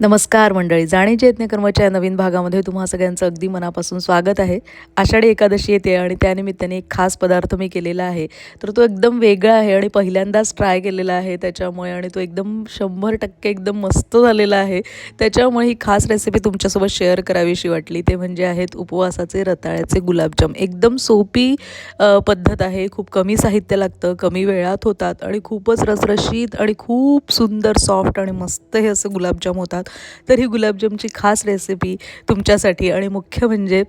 नमस्कार मंडळी. जाणीचे यज्ञ कर्माच्या या नवीन भागामध्ये तुम्हा सगळ्यांचं अगदी मनापासून स्वागत आहे. आषाढी एकादशी येते आणि त्यानिमित्ताने एक खास पदार्थ मी केलेला आहे. तर तो एकदम वेगळा आहे आणि पहिल्यांदाच ट्राय केलेला आहे त्याच्यामुळे आणि तो एकदम शंभर टक्के एकदम मस्त झालेला आहे. त्याच्यामुळे ही खास रेसिपी तुमच्यासोबत शेअर करावीशी वाटली. ते म्हणजे आहेत उपवासाचे रताळ्याचे गुलाबजाम. एकदम सोपी पद्धत आहे. खूप कमी साहित्य लागतं कमी वेळात होतात आणि खूपच रसरशीत आणि खूप सुंदर सॉफ्ट आणि मस्त हे असं गुलाबजाम होतात. तर ही गुलाबजामची खास रेसिपी तुमच्यासाठी आणि मुख्य म्हणजे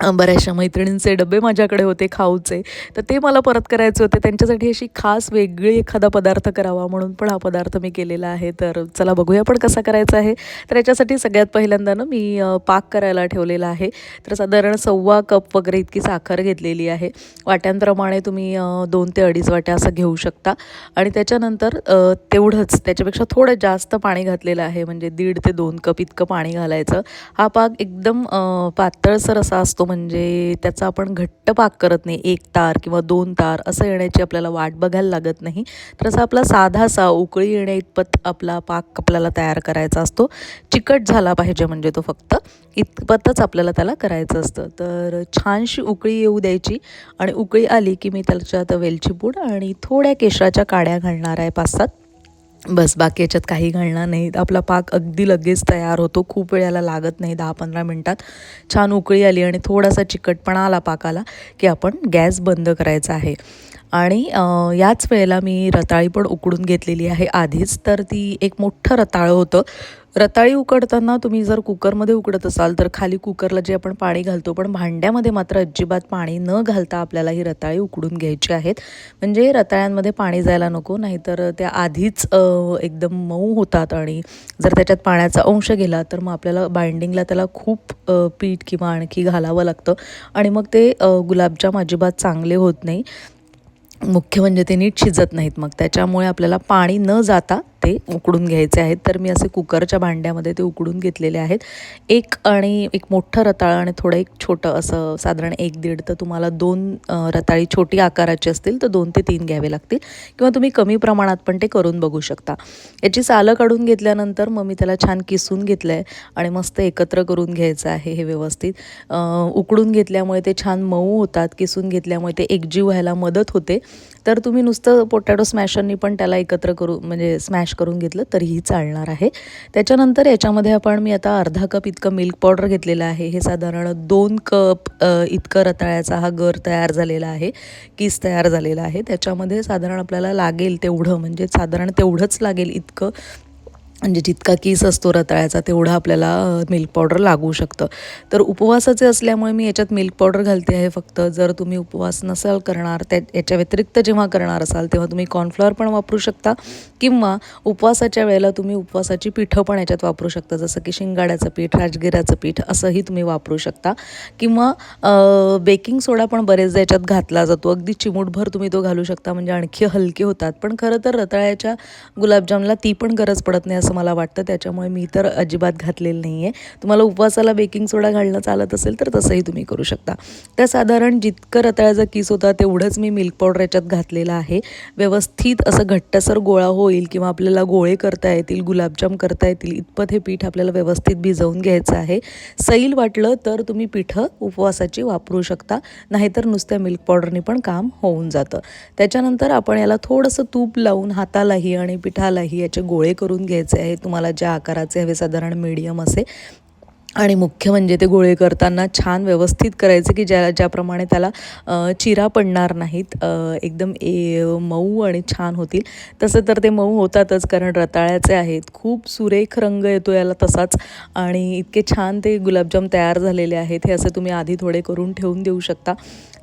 बऱ्याचशा मैत्रिणींचे डबे माझ्याकडे होते खाऊचे. तर ते मला परत करायचे होते. त्यांच्यासाठी अशी खास वेगळी एखादा पदार्थ करावा म्हणून पण हा पदार्थ मी केलेला आहे. तर चला बघूया पण कसा करायचा आहे. तर याच्यासाठी सगळ्यात पहिल्यांदा ना मी पाक करायला ठेवलेला आहे. तर साधारण सव्वा कप वगैरे इतकी साखर घेतलेली आहे. वाट्यांप्रमाणे तुम्ही दोन ते अडीच वाट्या असं घेऊ शकता. आणि त्याच्यानंतर तेवढंच त्याच्यापेक्षा थोडं जास्त पाणी घातलेलं आहे. म्हणजे दीड ते दोन कप इतकं पाणी घालायचं. हा पाक एकदम पातळसर असा असतो म्हणजे त्याचा आपण घट्ट पाक करत नाही. एक तार किंवा दोन तार असं येण्याची आपल्याला वाट बघायला लागत नाही. तर असा आपला साधासा उकळी येण्या इतपत आपला पाक आपल्याला तयार करायचा असतो. चिकट झाला पाहिजे म्हणजे तो फक्त. इतपतच आपल्याला त्याला करायचं असतं. तर छानशी उकळी येऊ द्यायची. आणि उकळी आली की मी त्याच्यात वेलची पूड आणि थोड्या केशराच्या काड्या घालणार आहे पाच सात. बस बाकी याच्यात काही घालणार नाही आपला पाक अगदी लगेच तयार होतो. खूप वेळाला लागत नाही दहा पंधरा मिनटात. छान उकळी आली आणि थोडासा चिकटपणा आला पाकाला की आपण गॅस बंद करायचा आहे. आणि याच वेळेला मी रताळी पण उकडून घेतलेली आहे आधीच तर ती एक मोठं रताळं होतं. रताळी उकडताना तुम्ही जर कुकरमध्ये उकडत असाल तर खाली कुकरला जे आपण पाणी घालतो पण भांड्यामध्ये मात्र अजिबात पाणी न घालता आपल्याला ही रताळी उकडून घ्यायची आहेत. म्हणजे रताळ्यांमध्ये पाणी जायला नको नाहीतर त्या आधीच एकदम मऊ होतात आणि जर त्याच्यात पाण्याचा अंश गेला तर मग आपल्याला बाइंडिंगला त्याला खूप पीठ किंवा आणखी घालावं लागतं. आणि मग ते गुलाबजाम अजिबात चांगले होत नाही. मुख्य म्हणजे ते नीट शिजत नाहीत मग. त्याच्यामुळे आपल्याला पाणी न जाता ते उकडून घ्यायचे आहेत. तर मी असे कुकरच्या भांड्यामध्ये ते उकडून घेतलेले आहेत. एक आणि एक मोठं रताळं आणि थोडं एक छोटं असं साधारण एक दीड तर तुम्हाला दोन रताळी छोटी आकाराची असतील तर दोन ते तीन घ्यावे लागतील. किंवा तुम्ही कमी प्रमाणात पण ते करून बघू शकता. याची सालं काढून घेतल्यानंतर मग मी त्याला छान किसून घेतलं आहे आणि मस्त एकत्र करून घ्यायचं आहे हे व्यवस्थित. उकडून घेतल्यामुळे ते छान मऊ होतात. किसून घेतल्यामुळे ते एकजीव व्हायला मदत होते. तर तुम्ही नुसतं पोटॅटो स्मॅशरनी पण त्याला एकत्र करू म्हणजे स्मॅश करून घेतलं तरीही चालणार आहे. त्याच्यानंतर याच्यामध्ये आपण मी आता अर्धा कप इतकं मिल्क पावडर घेतलेलं आहे. हे साधारण दोन कप इतकं रताळ्याचा हा गर तयार झालेला आहे किस तयार झालेला आहे. त्याच्यामध्ये साधारण आपल्याला लागेल तेवढं म्हणजे साधारण तेवढंच लागेल इतकं. म्हणजे जितका केस असतो रताळ्याचा तेवढा आपल्याला मिल्क पावडर लागू शकतं. तर उपवासाचे असल्यामुळे मी याच्यात मिल्क पावडर घालते आहे फक्त. जर तुम्ही उपवास नसाल करणार त्या याच्या व्यतिरिक्त जेव्हा करणार असाल तेव्हा तुम्ही कॉर्नफ्लॉवर पण वापरू शकता. किंवा उपवासाच्या वेळेला तुम्ही उपवासाची पिठं पण याच्यात वापरू शकता. जसं की शिंगाड्याचं पीठ राजगिराचं पीठ असंही तुम्ही वापरू शकता. किंवा बेकिंग सोडा पण बरेचदा याच्यात घातला जातो. अगदी चिमूटभर तुम्ही तो घालू शकता. म्हणजे आणखी हलके होतात. पण खरं तर रताळ्याच्या गुलाबजामला ती पण गरज पडत नाही असं मला वाटतं. त्याच्यामुळे मी तर अजिबात घातलेलं नाही आहे तुम्हाला उपवासाला बेकिंग सोडा घालणं चालत असेल तर तसंही तुम्ही करू शकता. त्या साधारण जितकं रताळ्याचा किस होता तेवढंच मी मिल्क पावडर याच्यात घातलेलं आहे. व्यवस्थित असं घट्टसर गोळा होईल किंवा आपल्याला गोळे करता येतील गुलाबजाम करता येतील इतपत हे पीठ आपल्याला व्यवस्थित भिजवून घ्यायचं आहे. सैल वाटलं तर तुम्ही पिठं उपवासाची वापरू शकता. नाहीतर नुसत्या मिल्क पावडरनी पण काम होऊन जातं. त्याच्यानंतर आपण याला थोडंसं तूप लावून हातालाही आणि पिठालाही याचे गोळे करून घ्यायचे. आहे तुम्हाला ज्या आकाराचे हवे साधारण मीडियम असे. आणि मुख्य म्हणजे ते गोळे करताना छान व्यवस्थित करायचे की ज्या ज्याप्रमाणे त्याला चिरा पडणार नाहीत. एकदम ए मऊ आणि छान होतील. तसं तर ते मऊ होतातच कारण रताळ्याचे आहेत. खूप सुरेख रंग येतो याला तसाच. आणि इतके छान ते गुलाबजाम तयार झालेले आहेत. हे असे तुम्ही आधी थोडे करून ठेवून देऊ शकता.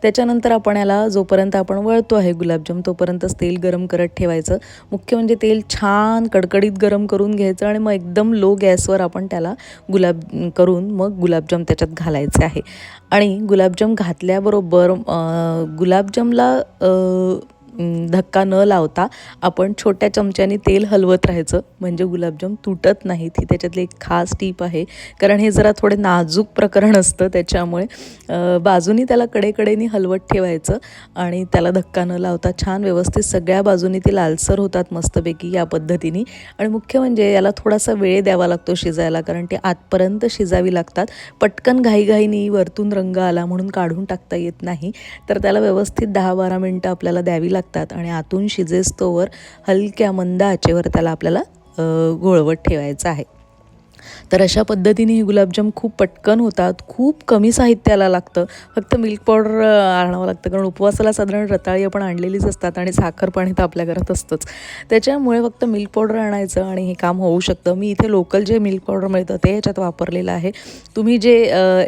त्याच्यानंतर आपण याला जोपर्यंत आपण वळतो आहे गुलाबजाम तोपर्यंतच तेल गरम करत ठेवायचं. मुख्य म्हणजे तेल छान कडकडीत गरम करून घ्यायचं आणि मग एकदम लो गॅसवर आपण त्याला गुलाब करून मग गुलाबजाम त्याच्यात घालायचे आहे. आणि गुलाबजाम घातल्याबरोबर गुलाबजामला धक्का न लावता आपण छोट्या चमच्याने तेल हलवत राहायचं. म्हणजे गुलाबजाम तुटत नाहीत. ही त्याच्यातली एक खास टीप आहे. कारण हे जरा थोडे नाजूक प्रकरण असतं त्याच्यामुळे बाजूनी त्याला कडेकडेने हलवत ठेवायचं आणि त्याला धक्का न लावता छान व्यवस्थित सगळ्या बाजूनी ते लालसर होतात मस्तपैकी या पद्धतीने. आणि मुख्य म्हणजे याला थोडासा वेळ द्यावा लागतो शिजायला कारण ते आतपर्यंत शिजावी लागतात. पटकन घाईघाईनी वरतून रंग आला म्हणून काढून टाकता येत नाही. तर त्याला व्यवस्थित दहा बारा मिनटं आपल्याला द्यावी लागतात. आणि आतून शिजेस्तोवर हलक्या मंद आचेवर त्याला आपल्याला घोळवत ठेवायचं आहे. तर अशा पद्धतीने हे गुलाबजाम खूप पटकन होतात खूप कमी साहित्याला लागतं. फक्त मिल्क पावडर आणावं लागतं. कारण उपवासाला साधारण रताळी आपण आणलेलीच असतात आणि साखर पाणी तर आपल्या घरात असतंच. त्याच्यामुळे फक्त मिल्क पावडर आणायचं आणि हे काम होऊ शकतं. मी इथे लोकल जे मिल्क पावडर मिळतं ते ह्याच्यात वापरलेलं आहे. तुम्ही जे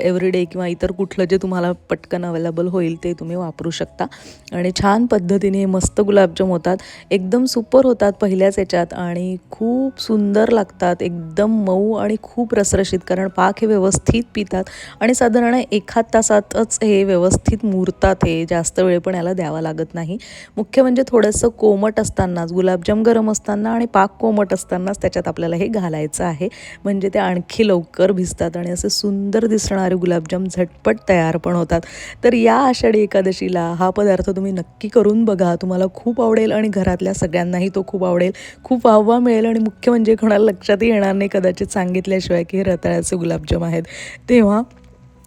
एव्हरीडे किंवा इतर कुठलं जे तुम्हाला पटकन अवेलेबल होईल ते तुम्ही वापरू शकता. आणि छान पद्धतीने मस्त गुलाबजाम होतात. एकदम सुपर होतात पहिल्याच याच्यात आणि खूप सुंदर लागतात. एकदम मऊ आणि खूप रसरशीत कारण पाक हे व्यवस्थित पितात आणि साधारण एखाद तासातच हे व्यवस्थित मुरतात हे जास्त वेळ पण याला द्यावा लागत नाही. मुख्य म्हणजे थोडंसं कोमट असतानाच गुलाबजाम गरम असताना आणि पाक कोमट असतानाच त्याच्यात आपल्याला हे घालायचं आहे. म्हणजे ते आणखी लवकर भिजतात आणि असे सुंदर दिसणारे गुलाबजाम झटपट तयार पण होतात. तर या आषाढी एकादशीला हा पदार्थ तुम्ही नक्की करून बघा. तुम्हाला खूप आवडेल आणि घरातल्या सगळ्यांनाही तो खूप आवडेल. खूप वाहवा मिळेल आणि मुख्य म्हणजे कोणाला लक्षातही येणार नाही कदाचित सांगितल्याशिवाय की हे रताळ्याचे गुलाबजाम आहेत. तेव्हा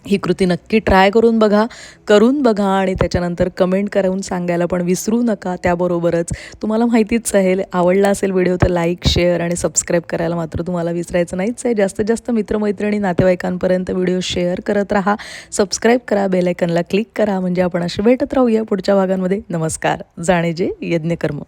ही कृती नक्की ट्राय करून बघा करून बघा आणि त्याच्यानंतर कमेंट करून सांगायला पण विसरू नका. त्याबरोबरच तुम्हाला माहितीच आहे आवडला असेल व्हिडिओ तर लाईक शेअर आणि सबस्क्राईब करायला मात्र तुम्हाला विसरायचं नाहीच आहे. जास्तीत जास्त मित्रमैत्रिणी नातेवाईकांपर्यंत व्हिडिओ शेअर करत राहा. सबस्क्राईब करा बेलायकनला क्लिक करा. म्हणजे आपण असे भेटत राहूया पुढच्या भागांमध्ये. नमस्कार. जाणे जे यज्ञकर्म.